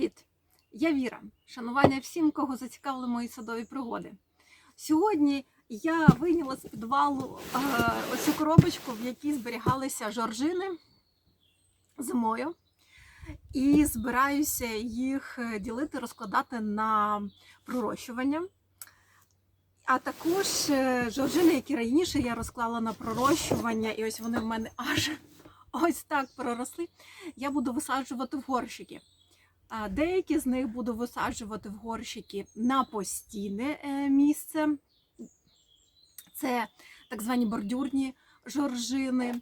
Привіт! Я Віра. Шанування всім, кого зацікавили мої садові пригоди. Сьогодні я вийняла з підвалу е, оцю коробочку, в якій зберігалися жоржини зимою. І збираюся їх е, ділити, розкладати на пророщування. А також е, жоржини, які раніше я розклала на пророщування, і ось вони в мене аж ось так проросли. Я буду висаджувати в горщики. Деякі з них буду висаджувати в горщики на постійне е, місце. Це так звані бордюрні жоржини.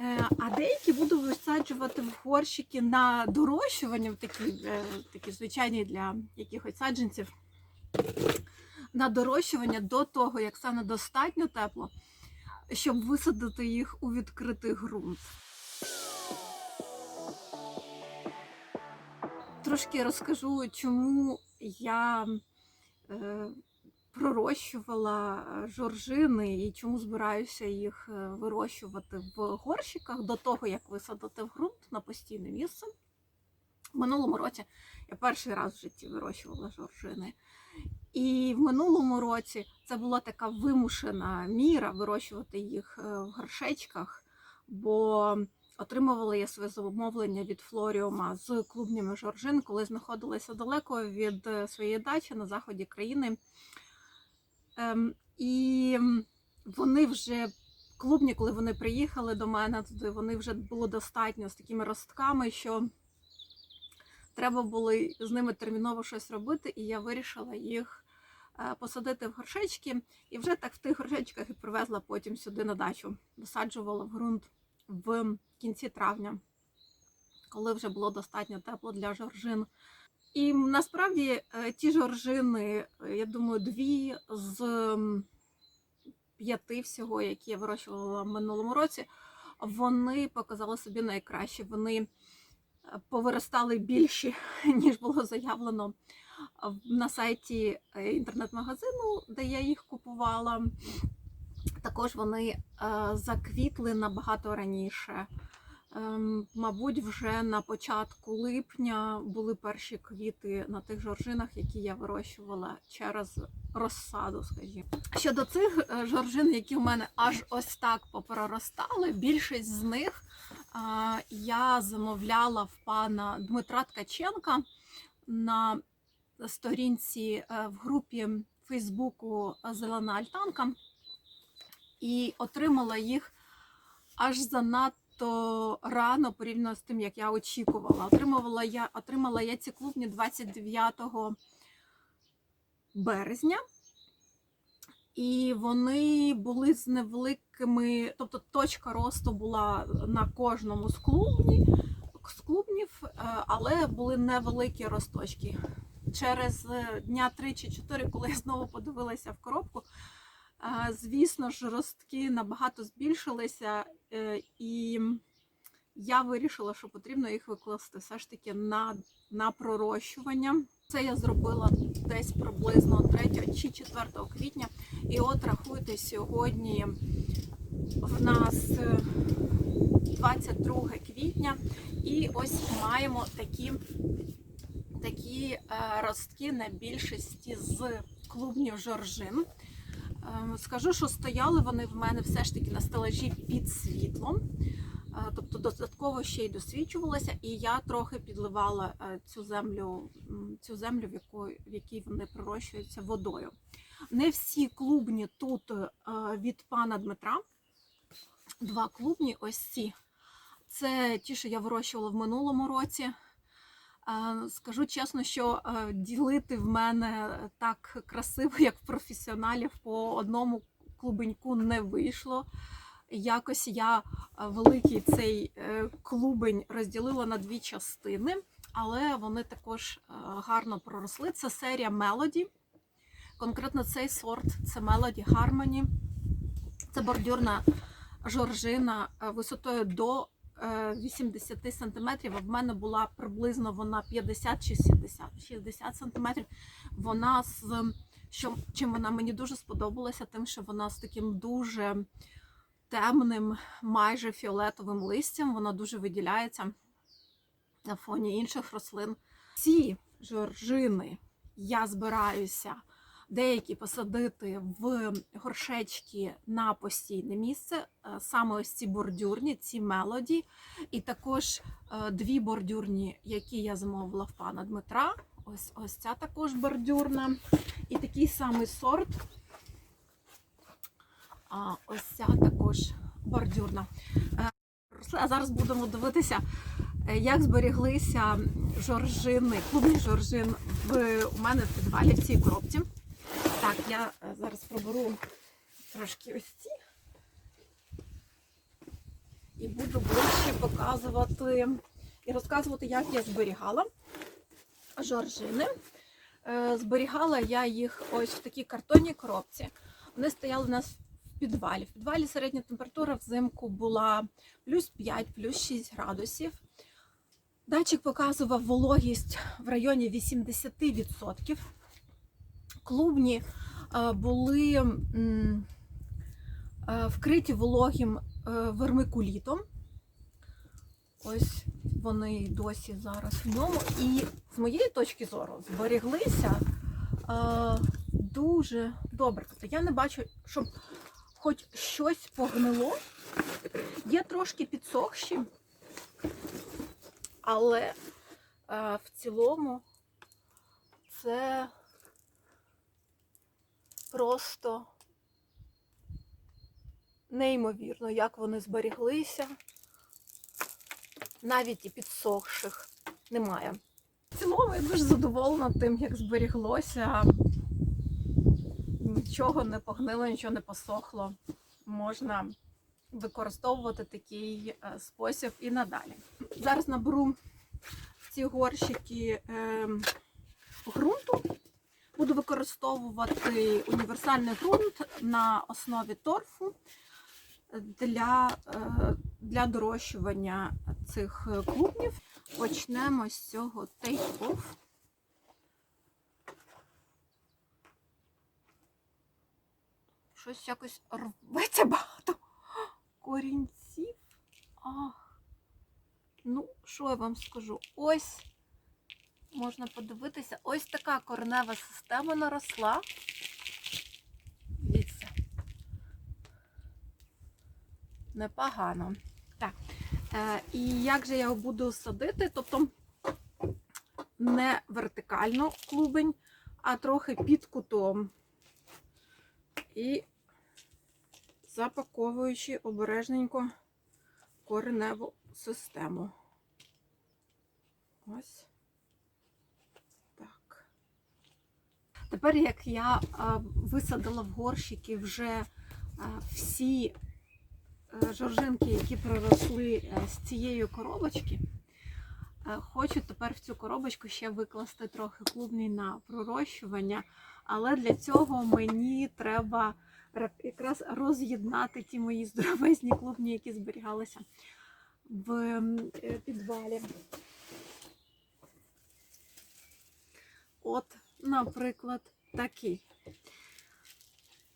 Е, А деякі буду висаджувати в горщики на дорощування, такі, е, такі звичайні для якихось саджанців. На дорощування до того, як стане достатньо тепло, щоб висадити їх у відкритий ґрунт. Трошки розкажу, чому я е, пророщувала е, жоржини і чому збираюся їх е, вирощувати в горщиках до того, як висадити в ґрунт на постійне місце. В минулому році я перший раз в житті вирощувала жоржини. І в минулому році це була така вимушена міра вирощувати їх е, в горшечках, бо отримувала я своє замовлення від Флоріума з клубнями жоржин, коли знаходилася далеко від е, своєї дачі на заході країни. Ем, і вони вже клубні, коли вони приїхали до мене туди, вони вже було достатньо з такими ростками, що треба було з ними терміново щось робити, і я вирішила їх е, посадити в горшечки. І вже так в тих горшечках і привезла потім сюди на дачу. Висаджувала в ґрунт в кінці травня, коли вже було достатньо тепло для жоржин. І насправді е, ті жоржини, е, я думаю, дві з п'яти всього, які я вирощувала в минулому році, вони показали собі найкраще. Вони е, повиростали більші, ніж було заявлено на сайті інтернет-магазину, де я їх купувала. Також вони е, заквітли набагато раніше. Ем, Мабуть, вже на початку липня були перші квіти на тих жоржинах, які я вирощувала через розсаду, скажімо. Щодо цих е, жоржин, які в мене аж ось так попроростали, більшість з них е, я замовляла в пана Дмитра Ткаченка на сторінці в групі Фейсбуку Зелена Альтанка і отримала їх аж занадто рано порівняно з тим, як я очікувала. Отримувала я, отримала я ці клубні 29 березня. І вони були з невеликими, тобто точка росту була на кожному з клубні, з клубнів, е, але були невеликі росточки. Через е, дня 3 чи 4, коли я знову подивилася в коробку, Звісно ж, ростки набагато збільшилися, е, і я вирішила, що потрібно їх викласти все ж таки на, на пророщування. Це я зробила десь приблизно 3 чи 4 квітня. І от рахуйте, сьогодні в нас е, 22 квітня, і ось маємо такі, такі е, ростки на більшості з клубнів жоржин. Ем, Скажу, що стояли вони в мене все ж таки на стелажі під світлом, Е, тобто додатково ще й досвічувалася, і я трохи підливала е, цю землю, цю землю, в якої- в якій вони пророщуються водою. Не всі клубні тут е, від пана Дмитра. Два клубні, ось ці. Це ті, що я вирощувала в минулому році. Е, Скажу чесно, що е, ділити в мене так красиво, як в професіоналів, по одному клубеньку не вийшло. Якось я е, великий цей клубень розділила на дві частини, але вони також гарно проросли. Це серія Melody. Конкретно цей сорт це Melody Harmony. Це бордюрна жоржина висотою до 80 см, а в мене була приблизно вона 50 чи 60, 60 см. Вона з що, чим вона мені дуже сподобалася, тим, що вона з таким дуже темним, майже фіолетовим листям. Вона дуже виділяється на фоні інших рослин. Ці жоржини я збираюся деякі посадити в горшечки на постійне місце. Е, Саме ось ці бордюрні, ці мелоді, і також е, дві бордюрні, які я замовила в пана Дмитра. Ось ось ця також бордюрна. І такий самий сорт. А ось ця також бордюрна. Е, А зараз будемо дивитися, як зберіглися жоржини, клубні жоржин в, у мене в підвалі в цій коробці. Так, я е, зараз проберу трошки ось ці. І буду ближче показувати і розказувати, як я зберігала жоржини. Е, Зберігала я їх ось в такій картонній коробці. Вони стояли у нас в підвалі. В підвалі середня температура взимку була плюс 5, плюс 6 градусів. Датчик показував вологість в районі 80%. Клубні е, були е, вкриті вологим е, вермикулітом. Ось вони досі зараз в ньому. І з моєї точки зору зберіглися дуже добре. Тобто я не бачу, щоб хоч щось погнило. Є трошки підсохші, але в цілому це просто неймовірно, як вони зберіглися. Навіть і підсохших немає. В цілому я дуже задоволена тим, як зберіглося. Нічого не погнило, нічого не посохло. Можна використовувати такий е, спосіб і надалі. Зараз наберу в ці горщики е, ґрунту. Використовувати універсальний ґрунт на основі торфу для, е, для дорощування цих клубнів. Почнемо з цього take-off. Щось якось рветься багато корінців. Ах. Ну, що я вам скажу? Ось можна подивитися, ось така коренева система наросла. Дивіться. Непогано. Так. Е, і як же я його буду садити? Тобто не вертикально клубень, а трохи під кутом. І запаковуючи обережненько кореневу систему. Ось. Тепер, як я висадила в горщики вже всі жоржинки, які проросли з цієї коробочки, хочу тепер в цю коробочку ще викласти трохи клубній на пророщування, але для цього мені треба якраз роз'єднати ті мої здоровезні клубні, які зберігалися в е, підвалі. От, наприклад, такий.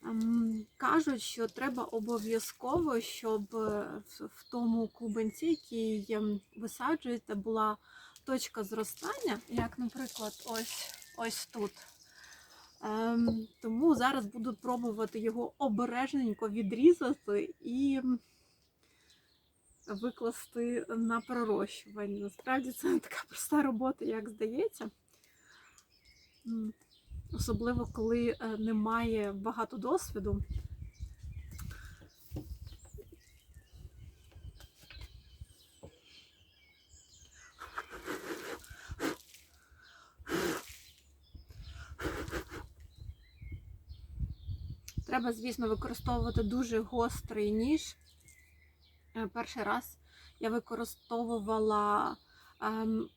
Ем, Кажуть, що треба обов'язково, щоб е, в- тому клубенці, який висаджуєте, була точка зростання, як, наприклад, ось, ось тут. Ем, Тому зараз буду пробувати його обережненько відрізати і викласти на пророщування. Насправді це не така проста робота, як здається. Особливо, коли е, немає багато досвіду. Треба, звісно, використовувати дуже гострий ніж. Е, Перший раз я використовувала ем,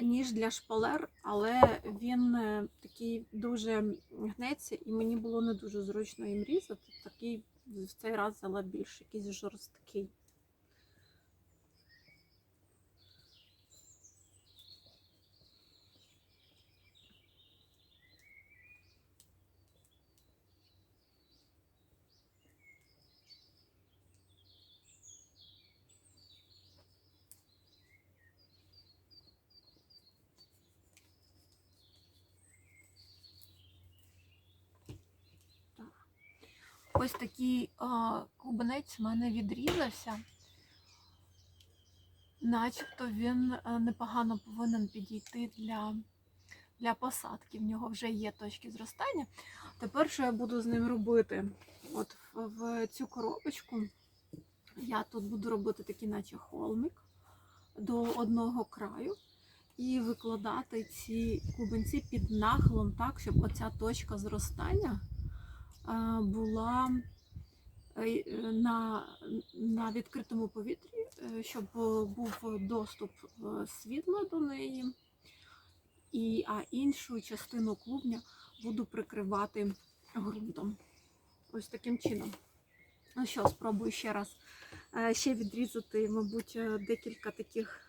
ніж для шпалер, але він е, такий дуже гнеться, і мені було не дуже зручно їм різати. Такий в цей раз взяла більш якийсь жорсткий. Ось такий а, клубенець в мене відрізався. Начебто він е, непогано повинен підійти для, для посадки. В нього вже є точки зростання. Тепер що я буду з ним робити? От в, цю коробочку я тут буду робити такий, наче холмик до одного краю. І викладати ці клубенці під нахилом так, щоб оця точка зростання була е, на, на відкритому повітрі, е, щоб був доступ е, світла до неї, і, а іншу частину клубня буду прикривати ґрунтом. Ось таким чином. Ну що, спробую ще раз е, ще відрізати, мабуть, е, декілька таких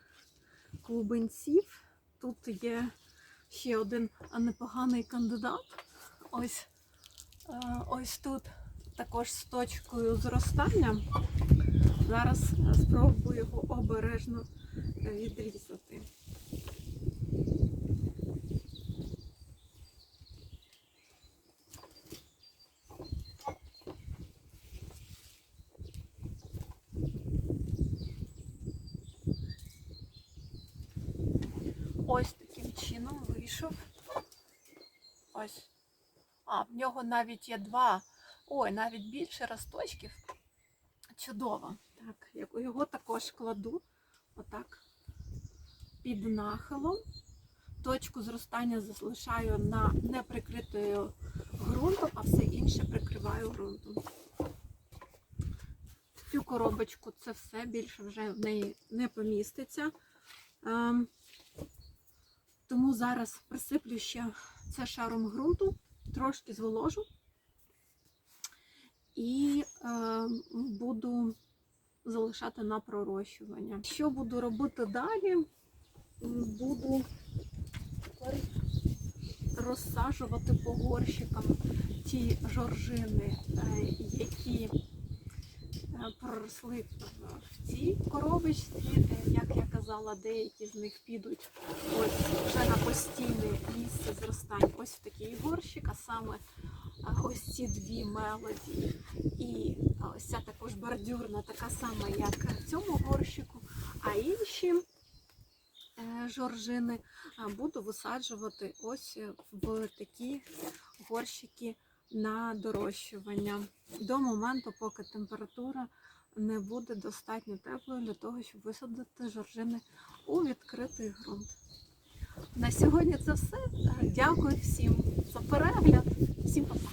клубенців. Тут є ще один непоганий кандидат. Ось, е, ось тут також з точкою зростання. Зараз е, спробую його обережно е, відрізати. Ось таким чином вийшов. Ось. А, в нього навіть є два. Ой, навіть більше росточків. Чудово. Так, його також кладу отак під нахилом. Точку зростання залишаю на неприкритою ґрунтом, а все інше прикриваю ґрунтом. Цю коробочку це все більше вже в неї не поміститься. Ем, тому зараз присиплю ще це шаром ґрунту, трошки зволожу і е, буду залишати на пророщування. Що буду робити далі? Буду розсаджувати по горщикам ті жоржини, е, які проросли в- цій коробочці. Е, Як я казала, деякі з них підуть ось вже на постійне місце зростань. Ось в такий горщик, а саме ось ці дві мелоді і ось ця також бордюрна, така сама, як в цьому горщику. А інші е, жоржини буду висаджувати ось в такі горщики на дорощування до моменту, поки температура не буде достатньо теплою для того, щоб висадити жоржини у відкритий ґрунт. На сьогодні це все. Дякую всім за перегляд. Всім па-па.